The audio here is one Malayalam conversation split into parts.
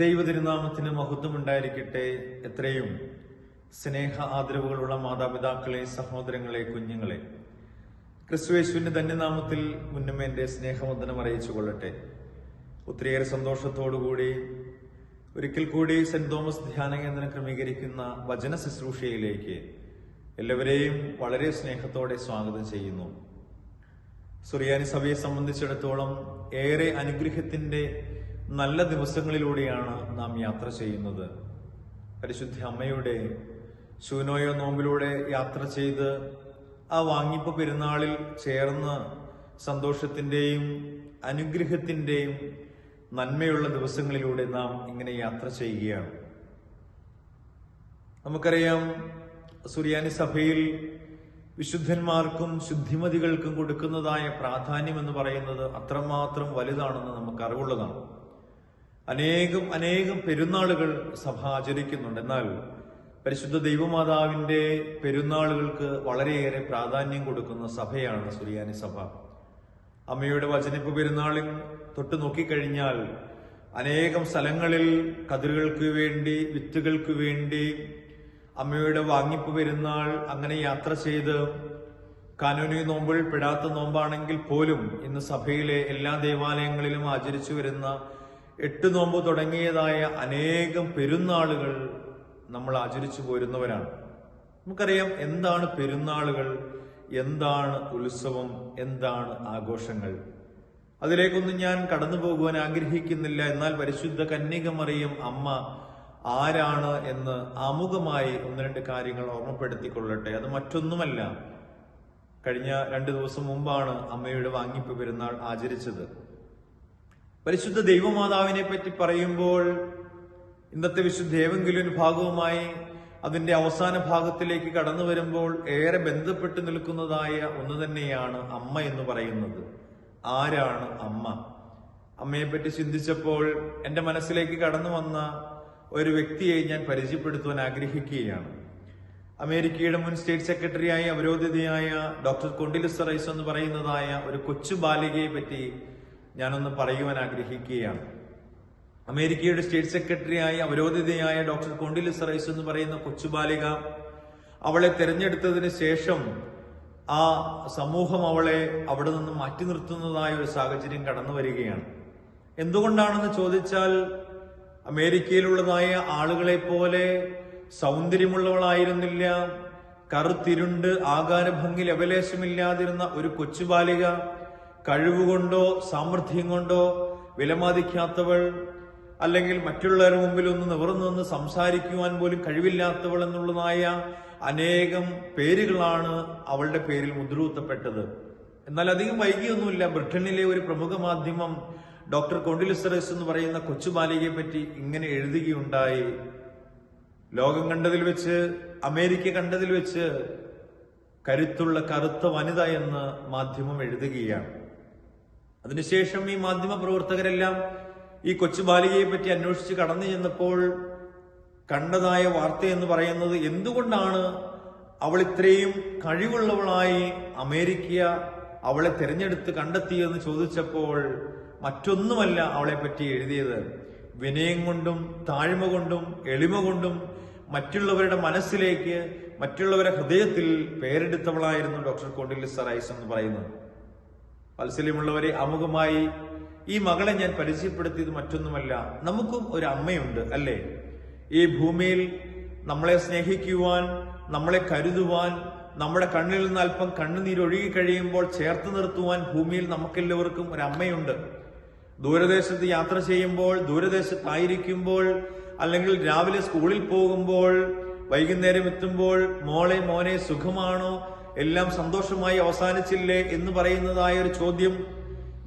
തിരുനാമത്തിന് മഹത്വം ഉണ്ടായിരിക്കട്ടെ എത്രയും സ്നേഹ ആദരവുകളുള്ള മാതാപിതാക്കളെ സഹോദരങ്ങളെ കുഞ്ഞുങ്ങളെ ക്രിസ്തുവേശുവിന്റെ ധന്യനാമത്തിൽ മുന്നമ്മേന്റെ എന്റെ സ്നേഹവന്ദനം അറിയിച്ചു കൊള്ളട്ടെ. ഒത്തിരിയേറെ സന്തോഷത്തോടുകൂടി ഒരിക്കൽ കൂടി സെന്റ് തോമസ് ധ്യാന കേന്ദ്രം ക്രമീകരിക്കുന്ന വചന ശുശ്രൂഷയിലേക്ക് എല്ലാവരെയും വളരെ സ്നേഹത്തോടെ സ്വാഗതം ചെയ്യുന്നു. സുറിയാനി സഭയെ സംബന്ധിച്ചിടത്തോളം ഏറെ അനുഗ്രഹത്തിന്റെ നല്ല ദിവസങ്ങളിലൂടെയാണ് നാം യാത്ര ചെയ്യുന്നത്. പരിശുദ്ധ അമ്മയുടെ ശൂനോയോ നോമ്പിലൂടെ യാത്ര ചെയ്ത് ആ വാങ്ങിപ്പ് പെരുന്നാളിൽ ചേർന്ന് സന്തോഷത്തിന്റെയും അനുഗ്രഹത്തിന്റെയും നന്മയുള്ള ദിവസങ്ങളിലൂടെ നാം ഇങ്ങനെ യാത്ര ചെയ്യുകയാണ്. നമുക്കറിയാം സുറിയാനി സഭയിൽ വിശുദ്ധന്മാർക്കും ശുദ്ധിമതികൾക്കും കൊടുക്കുന്നതായ പ്രാധാന്യം എന്ന് പറയുന്നത് അത്രമാത്രം വലുതാണെന്ന് നമുക്ക് അറിവുള്ളതാണ് അനേകം അനേകം പെരുന്നാളുകൾ സഭ ആചരിക്കുന്നുണ്ട്. എന്നാൽ പരിശുദ്ധ ദൈവമാതാവിന്റെ പെരുന്നാളുകൾക്ക് വളരെയേറെ പ്രാധാന്യം കൊടുക്കുന്ന സഭയാണ് സുറിയാനി സഭ. അമ്മയുടെ വചനിപ്പ് പെരുന്നാളിൽ തൊട്ട് നോക്കിക്കഴിഞ്ഞാൽ അനേകം സ്ഥലങ്ങളിൽ കതിരുകൾക്ക് വേണ്ടി വിത്തുകൾക്ക് വേണ്ടി അമ്മയുടെ വാങ്ങിപ്പ് പെരുന്നാൾ അങ്ങനെ യാത്ര ചെയ്ത് കാനൂനി നോമ്പിൽ പെടാത്ത നോമ്പാണെങ്കിൽ പോലും ഇന്ന് സഭയിലെ എല്ലാ ദേവാലയങ്ങളിലും ആചരിച്ചു വരുന്ന എട്ട് നോമ്പ് തുടങ്ങിയതായ അനേകം പെരുന്നാളുകൾ നമ്മൾ ആചരിച്ചു പോരുന്നവരാണ്. നമുക്കറിയാം എന്താണ് പെരുന്നാളുകൾ എന്താണ് ഉത്സവം എന്താണ് ആഘോഷങ്ങൾ. അതിലേക്കൊന്നും ഞാൻ കടന്നു പോകുവാൻ ആഗ്രഹിക്കുന്നില്ല. എന്നാൽ പരിശുദ്ധ കന്യകമറിയും അമ്മ ആരാണ് എന്ന് ആമുഖമായി ഒന്ന് രണ്ട് കാര്യങ്ങൾ ഓർമ്മപ്പെടുത്തിക്കൊള്ളട്ടെ. അത് മറ്റൊന്നുമല്ല. കഴിഞ്ഞ രണ്ട് ദിവസം മുമ്പാണ് അമ്മയുടെ വാങ്ങിപ്പ് പെരുന്നാൾ ആചരിച്ചത്. പരിശുദ്ധ ദൈവമാതാവിനെ പറ്റി പറയുമ്പോൾ ഇന്നത്തെ വിശുദ്ധ ഏവെങ്കിലും ഭാഗവുമായി അതിന്റെ അവസാന ഭാഗത്തിലേക്ക് കടന്നു വരുമ്പോൾ ഏറെ ബന്ധപ്പെട്ട് നിൽക്കുന്നതായ ഒന്ന് തന്നെയാണ് അമ്മ എന്ന് പറയുന്നത്. ആരാണ് അമ്മ? അമ്മയെ പറ്റി ചിന്തിച്ചപ്പോൾ എന്റെ മനസ്സിലേക്ക് കടന്നു വന്ന ഒരു വ്യക്തിയെ ഞാൻ പരിചയപ്പെടുത്തുവാൻ ആഗ്രഹിക്കുകയാണ്. അമേരിക്കയുടെ മുൻ സ്റ്റേറ്റ് സെക്രട്ടറിയായി അവരോധിതയായ ഡോക്ടർ കൊണ്ടിലിസ് റൈസ് എന്ന് പറയുന്നതായ ഒരു കൊച്ചു ബാലികയെ പറ്റി ഞാനൊന്ന് പറയുവാൻ ആഗ്രഹിക്കുകയാണ്. അമേരിക്കയുടെ സ്റ്റേറ്റ് സെക്രട്ടറിയായി അവരോധിതയായ ഡോക്ടർ കൊണ്ടിലിസ് റൈസ് എന്ന് പറയുന്ന കൊച്ചു ബാലിക അവളെ തെരഞ്ഞെടുത്തതിന് ശേഷം ആ സമൂഹം അവളെ അവിടെ നിന്ന് മാറ്റി നിർത്തുന്നതായ ഒരു സാഹചര്യം കടന്നു വരികയാണ്. എന്തുകൊണ്ടാണെന്ന് ചോദിച്ചാൽ അമേരിക്കയിലുള്ളതായ ആളുകളെ പോലെ സൗന്ദര്യമുള്ളവളായിരുന്നില്ല കറുത്തിരുണ്ട് ആകാരഭംഗി ലവലേശമില്ലാതിരുന്ന ഒരു കൊച്ചുബാലിക കഴിവുകൊണ്ടോ സാമർഥ്യം കൊണ്ടോ വിലമതിക്കാത്തവൾ അല്ലെങ്കിൽ മറ്റുള്ളവരുടെ മുമ്പിൽ ഒന്ന് നിവർന്നു നിന്ന് സംസാരിക്കുവാൻ പോലും കഴിവില്ലാത്തവൾ എന്നുള്ളതായ അനേകം പേരുകളാണ് അവളുടെ പേരിൽ മുദ്രൂത്തപ്പെട്ടത് എന്നാൽ അധികം വൈകിയൊന്നുമില്ല. ബ്രിട്ടനിലെ ഒരു പ്രമുഖ മാധ്യമം ഡോക്ടർ കൊണ്ടിലിസറസ് എന്ന് പറയുന്ന കൊച്ചു ബാലികയെ പറ്റി ഇങ്ങനെ എഴുതുകയുണ്ടായി. ലോകം കണ്ടതിൽ വെച്ച് അമേരിക്ക കണ്ടതിൽ വെച്ച് കരുത്തുള്ള കറുത്ത വനിത എന്ന് മാധ്യമം എഴുതുകയാണ്. അതിനുശേഷം ഈ മാധ്യമ പ്രവർത്തകരെല്ലാം ഈ കൊച്ചു ബാലികയെ പറ്റി അന്വേഷിച്ച് കടന്നു ചെന്നപ്പോൾ കണ്ടതായ വാർത്ത എന്ന് പറയുന്നത് എന്തുകൊണ്ടാണ് അവൾ ഇത്രയും കഴിവുള്ളവളായി അമേരിക്ക അവളെ തിരഞ്ഞെടുത്ത് കണ്ടെത്തിയെന്ന് ചോദിച്ചപ്പോൾ മറ്റൊന്നുമല്ല അവളെ പറ്റി എഴുതിയത്. വിനയം കൊണ്ടും താഴ്മ കൊണ്ടും എളിമ കൊണ്ടും മറ്റുള്ളവരുടെ മനസ്സിലേക്ക് മറ്റുള്ളവരുടെ ഹൃദയത്തിൽ പേരെടുത്തവളായിരുന്നു ഡോക്ടർ കോണ്ടിലിസ സറൈസ് എന്ന് പറയുന്നത്. വാത്സല്യമുള്ളവരെ അമുഖമായി ഈ മകളെ ഞാൻ പരിചയപ്പെടുത്തിയത് മറ്റൊന്നുമല്ല. നമുക്കും ഒരു അമ്മയുണ്ട് അല്ലേ? ഈ ഭൂമിയിൽ നമ്മളെ സ്നേഹിക്കുവാൻ നമ്മളെ കരുതുവാൻ നമ്മുടെ കണ്ണിൽ നിന്ന് അല്പം കണ്ണുനീരൊഴുകി കഴിയുമ്പോൾ ചേർത്ത് നിർത്തുവാൻ ഭൂമിയിൽ നമുക്കെല്ലാവർക്കും ഒരു അമ്മയുണ്ട്. ദൂരദേശത്ത് യാത്ര ചെയ്യുമ്പോൾ ദൂരദേശത്തായിരിക്കുമ്പോൾ അല്ലെങ്കിൽ രാവിലെ സ്കൂളിൽ പോകുമ്പോൾ വൈകുന്നേരം എത്തുമ്പോൾ മോളെ മോനെ സുഖമാണോ? എല്ലാം സന്തോഷമായി അവസാനിച്ചില്ലേ എന്ന് പറയുന്നതായ ഒരു ചോദ്യം.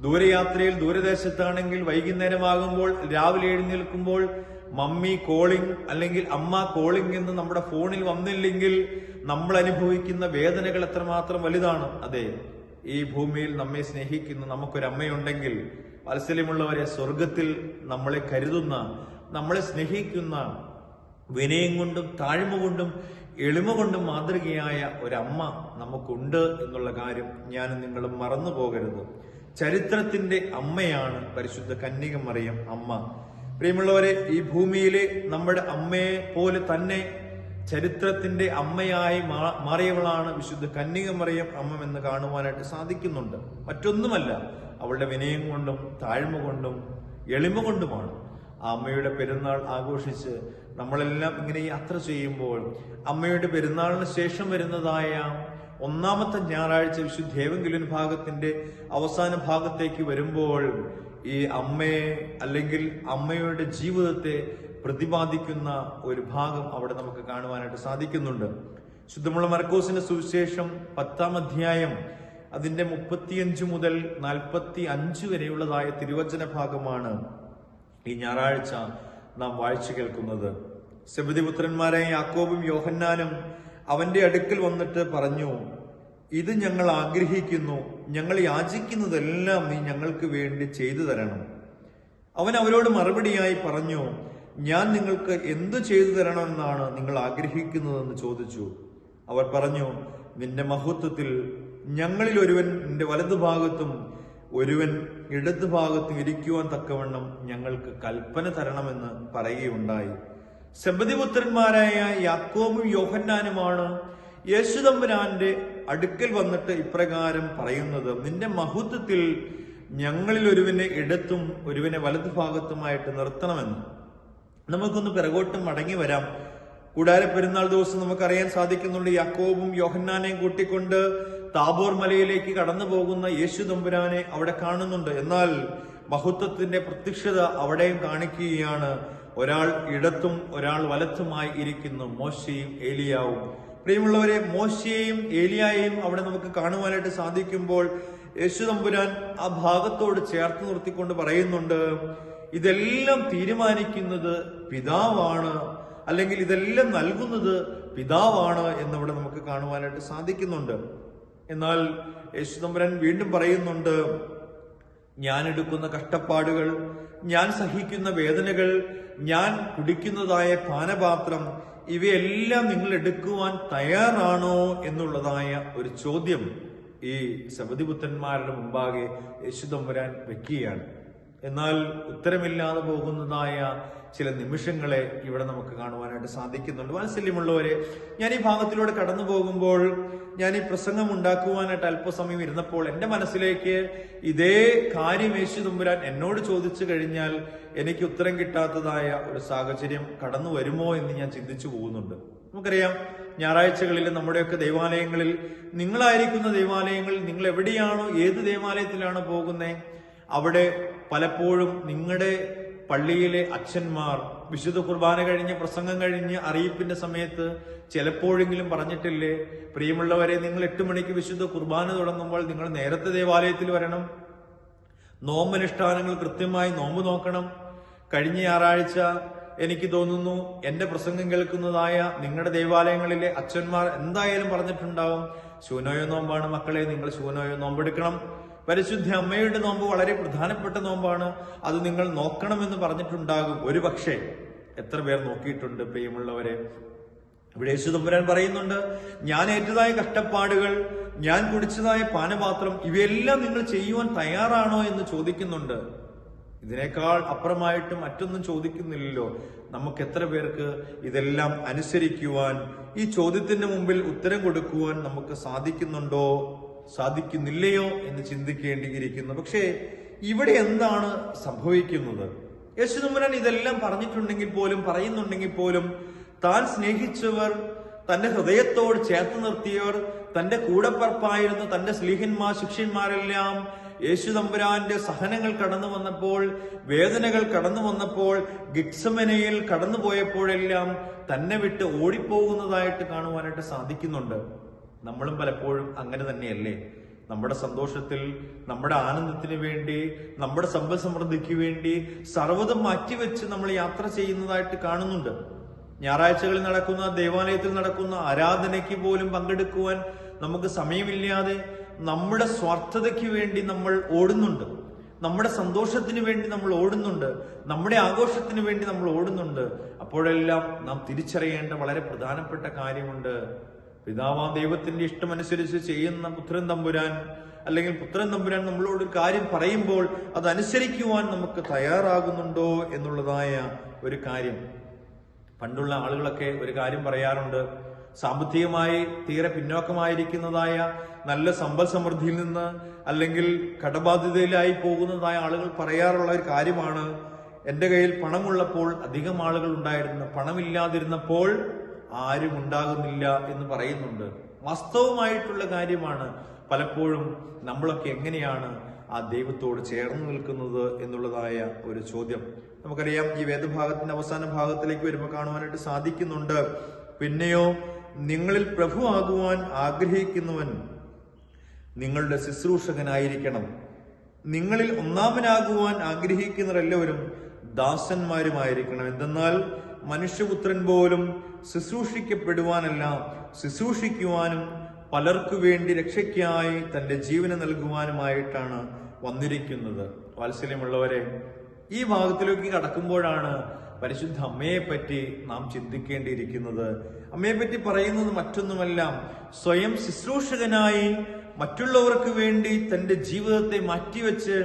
ദൂരയാത്രയിൽ ദൂരദേശത്താണെങ്കിൽ വൈകുന്നേരമാകുമ്പോൾ രാവിലെ എഴുന്നേൽക്കുമ്പോൾ മമ്മി കോളിംഗ് അല്ലെങ്കിൽ അമ്മ കോളിംഗ് എന്ന് നമ്മുടെ ഫോണിൽ വന്നില്ലെങ്കിൽ നമ്മൾ അനുഭവിക്കുന്ന വേദനകൾ എത്രമാത്രം വലുതാണ്? അതെ ഈ ഭൂമിയിൽ നമ്മെ സ്നേഹിക്കുന്ന നമുക്കൊരമ്മയുണ്ടെങ്കിൽ വാത്സല്യമുള്ളവരെ സ്വർഗത്തിൽ നമ്മളെ കരുതുന്ന നമ്മളെ സ്നേഹിക്കുന്ന വിനയം കൊണ്ടും താഴ്മ കൊണ്ടും എളിമ കൊണ്ടും മാതൃകയായ ഒരമ്മ നമുക്കുണ്ട് എന്നുള്ള കാര്യം ഞാൻ നിങ്ങളും മറന്നു പോകരുത്. ചരിത്രത്തിന്റെ അമ്മയാണ് പരിശുദ്ധ കന്യക മറിയം അമ്മ. പ്രിയമുള്ളവരെ ഈ ഭൂമിയിലെ നമ്മുടെ അമ്മയെ പോലെ തന്നെ ചരിത്രത്തിന്റെ അമ്മയായി മാറിയവളാണ് വിശുദ്ധ കന്യക മറിയം അമ്മ എന്ന് കാണുവാനായിട്ട് സാധിക്കുന്നുണ്ട്. മറ്റൊന്നുമല്ല അവളുടെ വിനയം കൊണ്ടും താഴ്മ കൊണ്ടും എളിമ കൊണ്ടുമാണ്. അമ്മയുടെ പെരുന്നാൾ ആഘോഷിച്ച് നമ്മളെല്ലാം ഇങ്ങനെ യാത്ര ചെയ്യുമ്പോൾ അമ്മയുടെ പെരുന്നാളിന് ശേഷം വരുന്നതായ ഒന്നാമത്തെ ഞായറാഴ്ച വിശുദ്ധ ഏവെങ്കിലും ഭാഗത്തിന്റെ അവസാന ഭാഗത്തേക്ക് വരുമ്പോൾ ഈ അമ്മയെ അല്ലെങ്കിൽ അമ്മയുടെ ജീവിതത്തെ പ്രതിപാദിക്കുന്ന ഒരു ഭാഗം അവിടെ നമുക്ക് കാണുവാനായിട്ട് സാധിക്കുന്നുണ്ട്. ശുദ്ധമുള്ള മർക്കോസിന്റെ സുവിശേഷം പത്താം അധ്യായം അതിന്റെ മുപ്പത്തിയഞ്ച് മുതൽ നാൽപ്പത്തി അഞ്ച് വരെയുള്ളതായ തിരുവചന ഭാഗമാണ്. ഈ ഞായറാഴ്ച നാം വായിച്ചു കേൾക്കുന്നത്. സെബദിപുത്രന്മാരെ യാക്കോബും യോഹന്നാനും അവന്റെ അടുക്കൽ വന്നിട്ട് പറഞ്ഞു ഇത് ഞങ്ങൾ ആഗ്രഹിക്കുന്നു. ഞങ്ങൾ യാചിക്കുന്നതെല്ലാം നീ ഞങ്ങൾക്ക് വേണ്ടി ചെയ്തു തരണം. അവൻ അവരോട് മറുപടിയായി പറഞ്ഞു ഞാൻ നിങ്ങൾക്ക് എന്തു ചെയ്തു തരണമെന്നാണ് നിങ്ങൾ ആഗ്രഹിക്കുന്നതെന്ന് ചോദിച്ചു. അവർ പറഞ്ഞു നിന്റെ മഹത്വത്തിൽ ഞങ്ങളിൽ ഒരുവൻ നിന്റെ വലതുഭാഗത്തും ഒരുവൻ ഇടതുഭാഗത്ത് ഇരിക്കുവാൻ തക്കവണ്ണം ഞങ്ങൾക്ക് കൽപ്പന തരണമെന്ന് പറയുകയുണ്ടായി. ശബദിപുത്രന്മാരായ യാക്കോബും യോഹന്നാനുമാണ് യേശുദമ്പുരാന്റെ അടുക്കൽ വന്നിട്ട് ഇപ്രകാരം പറയുന്നത് നിന്റെ മഹത്വത്തിൽ ഞങ്ങളിൽ ഒരുവിനെ ഇടത്തും ഒരുവനെ വലതുഭാഗത്തുമായിട്ട് നിർത്തണമെന്ന്. നമുക്കൊന്ന് പിറകോട്ടും മടങ്ങി വരാം. കൂടാര പെരുന്നാൾ ദിവസം നമുക്കറിയാൻ സാധിക്കുന്നുണ്ട് യാക്കോബും യോഹന്നാനെയും കൂട്ടിക്കൊണ്ട് താബോർ മലയിലേക്ക് കടന്നു പോകുന്ന യേശു തമ്പുരാനെ അവിടെ കാണുന്നുണ്ട്. എന്നാൽ മഹത്വത്തിന്റെ പ്രത്യക്ഷത അവിടെയും കാണിക്കുകയാണ്. ഒരാൾ ഇടത്തും ഒരാൾ വലത്തുമായി ഇരിക്കുന്നു. മോശയും ഏലിയാവും. പ്രിയമുള്ളവരെ മോശയെയും ഏലിയായെയും അവിടെ നമുക്ക് കാണുവാനായിട്ട് സാധിക്കുമ്പോൾ യേശു തമ്പുരാൻ ആ ഭാഗത്തോട് ചേർത്ത് നിർത്തിക്കൊണ്ട് പറയുന്നുണ്ട് ഇതെല്ലാം തീരുമാനിക്കുന്നത് പിതാവാണ്. അല്ലെങ്കിൽ ഇതെല്ലാം നൽകുന്നത് പിതാവാണ് എന്നിവിടെ നമുക്ക് കാണുവാനായിട്ട് സാധിക്കുന്നുണ്ട്. എന്നാൽ യേശുദമ്പുരൻ വീണ്ടും പറയുന്നുണ്ട് ഞാൻ എടുക്കുന്ന കഷ്ടപ്പാടുകൾ ഞാൻ സഹിക്കുന്ന വേദനകൾ ഞാൻ കുടിക്കുന്നതായ പാനപാത്രം ഇവയെല്ലാം നിങ്ങൾ എടുക്കുവാൻ തയ്യാറാണോ എന്നുള്ളതായ ഒരു ചോദ്യം ഈ ശബദിപുത്രന്മാരുടെ മുമ്പാകെ യേശുദമ്പുരാൻ വെക്കുകയാണ്. എന്നാൽ ഉത്തരമില്ലാതെ പോകുന്നതായ ചില നിമിഷങ്ങളെ ഇവിടെ നമുക്ക് കാണുവാനായിട്ട് സാധിക്കുന്നുണ്ട്. വാത്സല്യമുള്ളവരെ ഞാൻ ഈ ഭാഗത്തിലൂടെ കടന്നു പോകുമ്പോൾ ഞാൻ ഈ പ്രസംഗം ഉണ്ടാക്കുവാനായിട്ട് അല്പസമയം ഇരുന്നപ്പോൾ എന്റെ മനസ്സിലേക്ക് ഇതേ കാര്യം യേശു തുമ്പുരാൻ എന്നോട് ചോദിച്ചു കഴിഞ്ഞാൽ എനിക്ക് ഉത്തരം കിട്ടാത്തതായ ഒരു സാഹചര്യം കടന്നു വരുമോ എന്ന് ഞാൻ ചിന്തിച്ചു പോകുന്നുണ്ട്. നമുക്കറിയാം ഞായറാഴ്ചകളിൽ നമ്മുടെയൊക്കെ ദേവാലയങ്ങളിൽ നിങ്ങളായിരിക്കുന്ന ദേവാലയങ്ങളിൽ നിങ്ങൾ എവിടെയാണോ ഏത് ദേവാലയത്തിലാണോ പോകുന്നത് അവിടെ പലപ്പോഴും നിങ്ങളുടെ പള്ളിയിലെ അച്ഛന്മാർ വിശുദ്ധ കുർബാന കഴിഞ്ഞ് പ്രസംഗം കഴിഞ്ഞ് അറിയിപ്പിന്റെ സമയത്ത് ചിലപ്പോഴെങ്കിലും പറഞ്ഞിട്ടില്ലേ പ്രിയമുള്ളവരെ നിങ്ങൾ എട്ട് മണിക്ക് വിശുദ്ധ കുർബാന തുടങ്ങുമ്പോൾ നിങ്ങൾ നേരത്തെ ദേവാലയത്തിൽ വരണം. നോമ്പനുഷ്ഠാനങ്ങൾ കൃത്യമായി നോമ്പ് നോക്കണം. കഴിഞ്ഞ ഞായറാഴ്ച എനിക്ക് തോന്നുന്നു എന്റെ പ്രസംഗം കേൾക്കുന്നതായ നിങ്ങളുടെ ദേവാലയങ്ങളിലെ അച്ഛന്മാർ എന്തായാലും പറഞ്ഞിട്ടുണ്ടാവും ശൂനോയോ നോമ്പാണ് മക്കളെ നിങ്ങൾ ശൂനോയോ നോമ്പെടുക്കണം. പരിശുദ്ധ അമ്മയുടെ നോമ്പ് വളരെ പ്രധാനപ്പെട്ട നോമ്പാണ്. അത് നിങ്ങൾ നോക്കണമെന്ന് പറഞ്ഞിട്ടുണ്ടാകും. ഒരു പക്ഷേ എത്ര പേർ നോക്കിയിട്ടുണ്ട് പ്രിയമുള്ളവരെ. ഇവിടെ യേശുദമ്പുരാൻ പറയുന്നുണ്ട് ഞാൻ ഏറ്റതായ കഷ്ടപ്പാടുകൾ ഞാൻ കുടിച്ചതായ പാനപാത്രം ഇവയെല്ലാം നിങ്ങൾ ചെയ്യുവാൻ തയ്യാറാണോ എന്ന് ചോദിക്കുന്നുണ്ട്. ഇതിനേക്കാൾ അപ്പുറമായിട്ട് മറ്റൊന്നും ചോദിക്കുന്നില്ലല്ലോ. നമുക്ക് എത്ര പേർക്ക് ഇതെല്ലാം അനുസരിക്കുവാൻ ഈ ചോദ്യത്തിന് മുമ്പിൽ ഉത്തരം കൊടുക്കുവാൻ നമുക്ക് സാധിക്കുന്നുണ്ടോ? സാധിക്കുന്നില്ലയോ എന്ന് ചിന്തിക്കേണ്ടിയിരിക്കുന്നു. പക്ഷേ ഇവിടെ എന്താണ് സംഭവിക്കുന്നത്? യേശുദമ്പുരാൻ ഇതെല്ലാം പറഞ്ഞിട്ടുണ്ടെങ്കിൽ പോലും പറയുന്നുണ്ടെങ്കിൽ പോലും താൻ സ്നേഹിച്ചവർ തന്റെ ഹൃദയത്തോട് ചേർത്ത് നിർത്തിയവർ തന്റെ കൂടപ്പറപ്പായിരുന്ന തന്റെ സ്ലീഹന്മാർ ശിഷ്യന്മാരെല്ലാം യേശു തമ്പുരാന്റെ സഹനങ്ങൾ കടന്നു വന്നപ്പോൾ വേദനകൾ കടന്നു വന്നപ്പോൾ ഗിക്സമനയിൽ കടന്നു പോയപ്പോഴെല്ലാം തന്നെ വിട്ട് ഓടിപ്പോകുന്നതായിട്ട് കാണുവാനായിട്ട് സാധിക്കുന്നുണ്ട്. നമ്മളും പലപ്പോഴും അങ്ങനെ തന്നെയല്ലേ? നമ്മുടെ സന്തോഷത്തിൽ നമ്മുടെ ആനന്ദത്തിന് വേണ്ടി നമ്മുടെ സമ്പൽ സമൃദ്ധിക്ക് വേണ്ടി സർവതും മാറ്റിവെച്ച് നമ്മൾ യാത്ര ചെയ്യുന്നതായിട്ട് കാണുന്നുണ്ട്. ഞായറാഴ്ചകളിൽ നടക്കുന്ന ദേവാലയത്തിൽ നടക്കുന്ന ആരാധനയ്ക്ക് പോലും പങ്കെടുക്കുവാൻ നമുക്ക് സമയമില്ലാതെ നമ്മുടെ സ്വാർത്ഥതയ്ക്ക് വേണ്ടി നമ്മൾ ഓടുന്നുണ്ട്. നമ്മുടെ സന്തോഷത്തിന് വേണ്ടി നമ്മൾ ഓടുന്നുണ്ട്. നമ്മുടെ ആഘോഷത്തിന് വേണ്ടി നമ്മൾ ഓടുന്നുണ്ട്. അപ്പോഴെല്ലാം നാം തിരിച്ചറിയേണ്ട വളരെ പ്രധാനപ്പെട്ട കാര്യമുണ്ട്. പിതാവാം ദൈവത്തിന്റെ ഇഷ്ടമനുസരിച്ച് ചെയ്യുന്ന പുത്രൻ തമ്പുരാൻ അല്ലെങ്കിൽ പുത്രൻ തമ്പുരാൻ നമ്മളോട് ഒരു കാര്യം പറയുമ്പോൾ അത് അനുസരിക്കുവാൻ നമുക്ക് തയ്യാറാകുന്നുണ്ടോ എന്നുള്ളതായ ഒരു കാര്യം. പണ്ടുള്ള ആളുകളൊക്കെ ഒരു കാര്യം പറയാറുണ്ട്. സാമ്പത്തികമായി തീരെ പിന്നോക്കമായിരിക്കുന്നതായ നല്ല സമ്പൽ സമൃദ്ധിയിൽ നിന്ന് അല്ലെങ്കിൽ കടബാധ്യതയിലായി പോകുന്നതായ ആളുകൾ പറയാറുള്ള ഒരു കാര്യമാണ് എന്റെ കയ്യിൽ പണമുള്ളപ്പോൾ അധികം ആളുകൾ ഉണ്ടായിരുന്നു പണമില്ലാതിരുന്നപ്പോൾ ആരും ഉണ്ടാകുന്നില്ല എന്ന് പറയുന്നുണ്ട്. വാസ്തവമായിട്ടുള്ള കാര്യമാണ് പലപ്പോഴും നമ്മളൊക്കെ എങ്ങനെയാണ് ആ ദൈവത്തോട് ചേർന്ന് നിൽക്കുന്നത് എന്നുള്ളതായ ഒരു ചോദ്യം. നമുക്കറിയാം ഈ വേദഭാഗത്തിന്റെ അവസാന ഭാഗത്തിലേക്ക് വരുമ്പോൾ കാണുവാനായിട്ട് സാധിക്കുന്നുണ്ട്. പിന്നെയോ നിങ്ങളിൽ പ്രഭുവാകുവാൻ ആഗ്രഹിക്കുന്നവൻ നിങ്ങളുടെ ശുശ്രൂഷകനായിരിക്കണം. നിങ്ങളിൽ ഒന്നാമനാകുവാൻ ആഗ്രഹിക്കുന്നവരെല്ലാവരും ദാസന്മാരുമായിരിക്കണം. എന്തെന്നാൽ മനുഷ്യപുത്രൻ പോലും ശുശ്രൂഷിക്കപ്പെടുവാനല്ല ശുശ്രൂഷിക്കുവാനും പലർക്കു വേണ്ടി രക്ഷയ്ക്കായി തന്റെ ജീവന് നൽകുവാനുമായിട്ടാണ് വന്നിരിക്കുന്നത്. വാത്സല്യമുള്ളവരെ ഈ ഭാഗത്തിലേക്ക് കടക്കുമ്പോഴാണ് പരിശുദ്ധ അമ്മയെ പറ്റി നാം ചിന്തിക്കേണ്ടിയിരിക്കുന്നത്. അമ്മയെ പറ്റി പറയുന്നത് മറ്റൊന്നുമല്ല സ്വയം ശുശ്രൂഷകനായി മറ്റുള്ളവർക്ക് വേണ്ടി തന്റെ ജീവിതത്തെ മാറ്റിവെച്ച്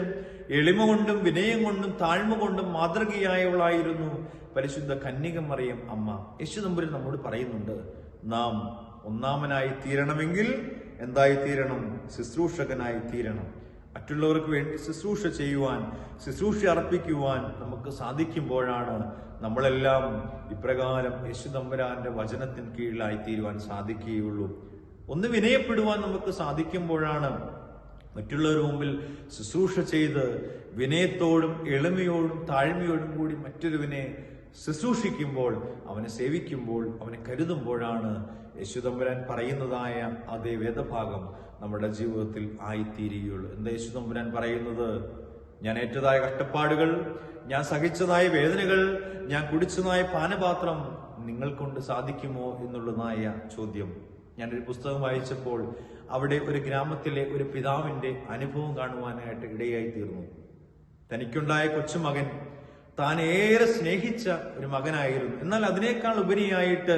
എളിമ കൊണ്ടും വിനയം കൊണ്ടും താഴ്മ കൊണ്ടും മാതൃകയായവളായിരുന്നു പരിശുദ്ധ കന്യക മറിയം അമ്മ. യേശുദമ്പുരൻ നമ്മോട് പറയുന്നുണ്ട് നാം ഒന്നാമനായി തീരണമെങ്കിൽ എന്തായി തീരണം ശുശ്രൂഷകനായി തീരണം. മറ്റുള്ളവർക്ക് വേണ്ടി ശുശ്രൂഷ ചെയ്യുവാൻ ശുശ്രൂഷ അർപ്പിക്കുവാൻ നമുക്ക് സാധിക്കുമ്പോഴാണ് നമ്മളെല്ലാം ഇപ്രകാരം യേശുദമ്പരാന്റെ വചനത്തിന് കീഴിലായി തീരുവാൻ സാധിക്കുകയുള്ളൂ. ഒന്ന് വിനയപ്പെടുവാൻ നമുക്ക് സാധിക്കുമ്പോഴാണ് മറ്റുള്ളവരുടെ മുമ്പിൽ ശുശ്രൂഷ ചെയ്ത് വിനയത്തോടും എളിമയോടും താഴ്മയോടും കൂടി മറ്റൊരുവിനെ ശുശ്രൂഷിക്കുമ്പോൾ അവനെ സേവിക്കുമ്പോൾ അവനെ കരുതുമ്പോഴാണ് യശുതമ്പുരാൻ പറയുന്നതായ അതേ വേദഭാഗം നമ്മുടെ ജീവിതത്തിൽ ആയിത്തീരുകയുള്ളൂ. എന്താ യശുതമ്പുരാൻ പറയുന്നത്? ഞാൻ ഏറ്റതായ കഷ്ടപ്പാടുകൾ ഞാൻ സഹിച്ചതായ വേദനകൾ ഞാൻ കുടിച്ചതായ പാനപാത്രം നിങ്ങൾ കൊണ്ട് സാധിക്കുമോ എന്നുള്ളതായ ചോദ്യം. ഞാനൊരു പുസ്തകം വായിച്ചപ്പോൾ അവിടെ ഒരു ഗ്രാമത്തിലെ ഒരു പിതാവിന്റെ അനുഭവം കാണുവാനായിട്ട് ഇടയായി തീർന്നു തനിക്കുണ്ടായ കൊച്ചുമകൻ താൻ ഏറെ സ്നേഹിച്ച ഒരു മകനായിരുന്നു. എന്നാൽ അതിനേക്കാൾ ഉപരിയായിട്ട്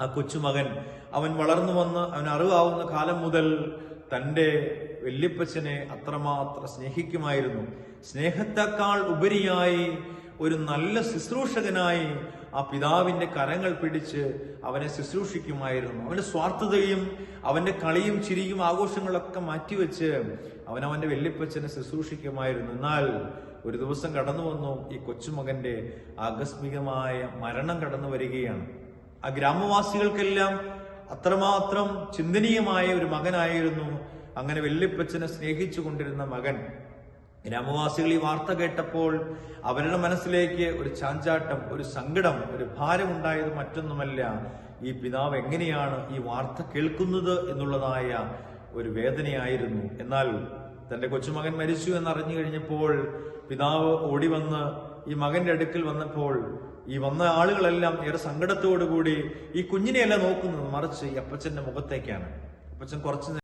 ആ കൊച്ചുമകൻ അവൻ വളർന്നു വന്ന് അവൻ അറിവാവുന്ന കാലം മുതൽ തന്റെ വല്യപ്പച്ചനെ അത്രമാത്രം സ്നേഹിക്കുമായിരുന്നു. സ്നേഹത്തെക്കാൾ ഉപരിയായി ഒരു നല്ല ശുശ്രൂഷകനായി ആ പിതാവിന്റെ കരങ്ങൾ പിടിച്ച് അവനെ ശുശ്രൂഷിക്കുമായിരുന്നു. അവന്റെ സ്വാർത്ഥതയും അവന്റെ കളിയും ചിരിയും ആഘോഷങ്ങളൊക്കെ മാറ്റിവെച്ച് അവൻ അവന്റെ വെള്ളിപ്പച്ചനെ ശുശ്രൂഷിക്കുമായിരുന്നു. എന്നാൽ ഒരു ദിവസം കടന്നു വന്നു ഈ കൊച്ചുമകന്റെ ആകസ്മികമായ മരണം കടന്നു വരികയാണ്. ആ ഗ്രാമവാസികൾക്കെല്ലാം അത്രമാത്രം ചിന്തനീയമായ ഒരു മകനായിരുന്നു. അങ്ങനെ വെള്ളിപ്പച്ചനെ സ്നേഹിച്ചു കൊണ്ടിരുന്ന മകൻ ഗ്രാമവാസികൾ ഈ വാർത്ത കേട്ടപ്പോൾ അവരുടെ മനസ്സിലേക്ക് ഒരു ചാഞ്ചാട്ടം ഒരു സങ്കടം ഒരു ഭാരം ഉണ്ടായത് മറ്റൊന്നുമല്ല ഈ പിതാവ് എങ്ങനെയാണ് ഈ വാർത്ത കേൾക്കുന്നത് എന്നുള്ളതായ ഒരു വേദനയായിരുന്നു. എന്നാൽ തന്റെ കൊച്ചുമകൻ മരിച്ചു എന്നറിഞ്ഞു കഴിഞ്ഞപ്പോൾ പിതാവ് ഓടി വന്ന് ഈ മകന്റെ അടുക്കൽ വന്നപ്പോൾ ഈ വന്ന ആളുകളെല്ലാം ഏറെ സങ്കടത്തോടുകൂടി ഈ കുഞ്ഞിനെയല്ല നോക്കുന്നത് മറിച്ച് ഈ അപ്പച്ചന്റെ മുഖത്തേക്കാണ്. അപ്പച്ചൻ കുറച്ച്